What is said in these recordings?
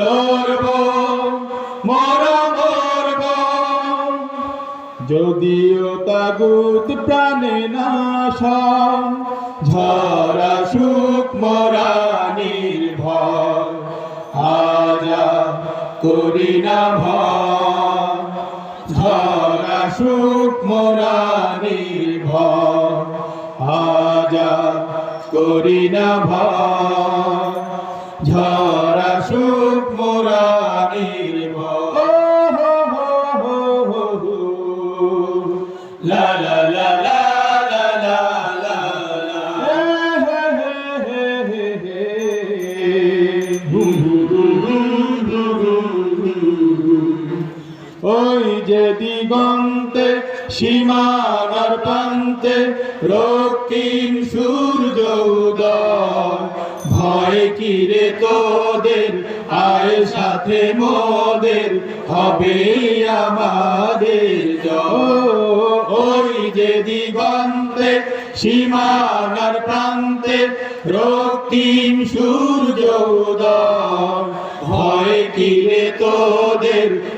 লড়ব মর মরব যদিও তাগুত প্রাণে নাশা ঝরা সুখ মরা নির্ভর। আজা করি না ভয়, ঝরা সুখ মোরা নির্ভর। আজা করি না ভয়। ওই যে দিগন্তে, সীমানার প্রান্তে রক্তিম সূর্য উদয়। ভয় কিরে তোদের? আয় সাথে মোদের হবে আমাদের ওই যে দিগন্তে, সীমানার প্রান্তে রক্তিম সূর্য উদয়। ভয় কিরে তোদের?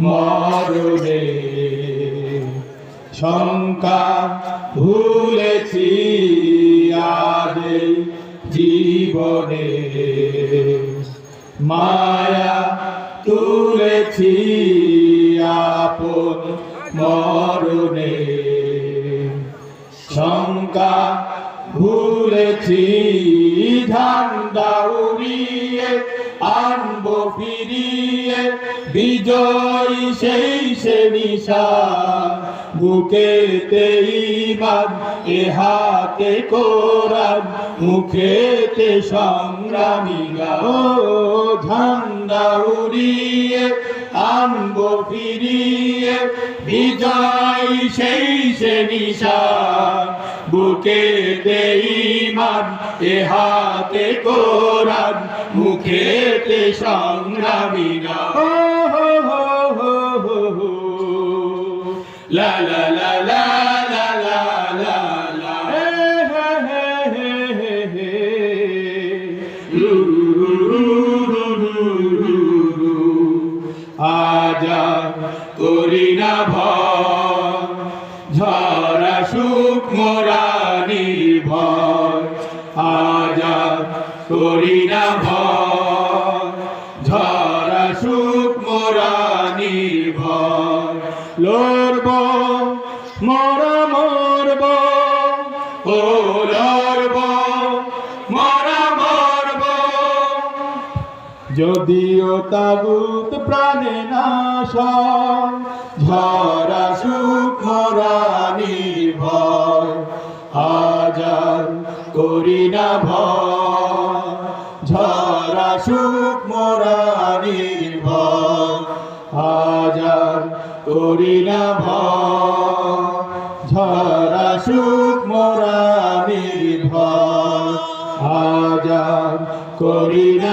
মরণে। শঙ্কা ভুলেছি আদে জীবনে। মায়া তুলেছি আপন মরণে। শঙ্কা ভুলেছি ধান উড়িয়ে আনব বিজয় সেই সে নিশা। বুকেতে ইমান এ হাতে কোরআন মুখেতে সংগ্রামী গাও, ঝান্ডা উড়িয়ে, আনব ফিরিয়ে। বিজয় সেই সে নিশান বুকে ইমান এ হাতে কোরআন মুখেতে সংগ্রামী না লা লা লা লা লা লা লা লা। হে হে হে হে হে হে। রু রু রু রু রু রু রু। আজাদ করি না ভয় ঝরা সুখ মোরা নির্ভর আজাদ করি না ভয় ঝরা সুখ মোরা নির্ভর লড়ব ও মরা মরব। যদিও তাগুত প্রাণে নাশ ঝরা সুখ নির্ভর হাজার করি না ভয়, ঝরা সুখ মরা নির্ভর হাজার করি না ভয় সুখ করিল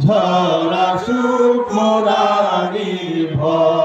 ভরা সুখ মোরারি ভয়